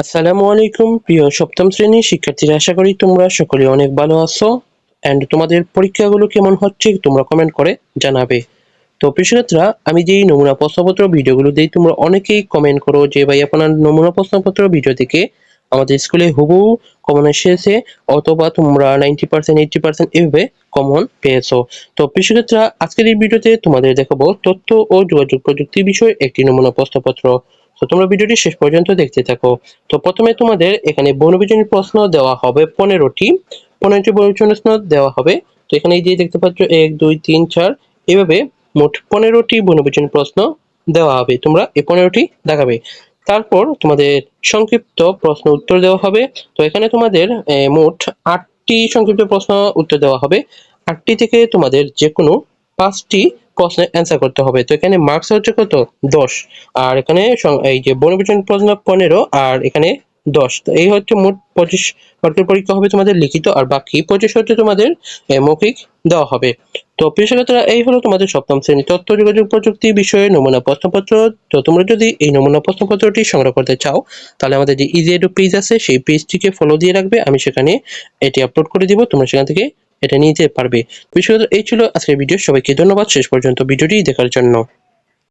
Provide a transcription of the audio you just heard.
আসসালামু আলাইকুম, প্রিয় সপ্তম শ্রেণির শিক্ষার্থীরা। আশা করি তোমরা সকলে অনেক ভালো আছো। অ্যান্ড তোমাদের পরীক্ষাগুলো কেমন হচ্ছে তোমরা কমেন্ট করে জানাবে। তো প্রিয় আমি যেই নমুনা প্রশ্নপত্র ভিডিওগুলো দিই, তোমরা অনেকেই কমেন্ট করো যে, ভাই, আপনার নমুনা প্রশ্নপত্র ভিডিও থেকে আমাদের স্কুলে হুবহু কমন এসেছে অথবা তোমরা নাইনটি পার্সেন্ট এইটটি পার্সেন্ট এভাবে কমন পেয়েছ। তো প্রিয় আজকের এই ভিডিওতে তোমাদের দেখাবো তথ্য ও যোগাযোগ প্রযুক্তি বিষয়ে একটি নমুনা প্রশ্নপত্র। তো তোমরা ভিডিওটি শেষ পর্যন্ত দেখতে থাকো। তো প্রথমে তোমাদের এখানে বনবিজনী প্রশ্ন দেওয়া হবে পনেরোটি। পনেরোটি বনবিজনের প্রশ্ন দেওয়া হবে। তো এখানে এই যে দেখতে পাচ্ছ, এক, দুই, তিন, চার, এভাবে মোট পনেরোটি বনবিজনী প্রশ্ন দেওয়া হবে। তোমরা এই পনেরোটি দেখাবে। তারপর তোমাদের সংক্ষিপ্ত প্রশ্ন উত্তর দেওয়া হবে। তো এখানে তোমাদের মোট আটটি সংক্ষিপ্ত প্রশ্ন উত্তর দেওয়া হবে। আটটি থেকে তোমাদের যে কোনো পাঁচটি প্রশ্নের অ্যান্সার করতে হবে। তো এখানে মার্কস হচ্ছে কত? দশ। আর এখানে এই যে বনবিজন প্রশ্ন পনেরো, আর এখানে দশ। তো এই হচ্ছে মোট পঁচিশ মার্কের পরীক্ষা হবে তোমাদের লিখিত, আর বাকি পঁচিশ হচ্ছে তোমাদের মৌখিক দেওয়া হবে। তো শিক্ষার্থীরা এই হলো তোমাদের সপ্তম শ্রেণি তথ্য, যোগাযোগ, প্রযুক্তি বিষয়ে নমুনা প্রশ্নপত্র। তো তোমরা যদি এই নমুনা প্রশ্নপত্রটি সংগ্রহ করতে চাও, তাহলে আমাদের যে ইজি এডু পেজ আছে, সেই পেজটিকে ফলো দিয়ে রাখবে। আমি সেখানে এটি আপলোড করে দিব। তোমরা সেখান থেকে এটা নিতে পারবে। প্রিয় এই ছিল আজকের ভিডিও সবাইকে ধন্যবাদ। শেষ পর্যন্ত ভিডিওটি দেখার জন্য।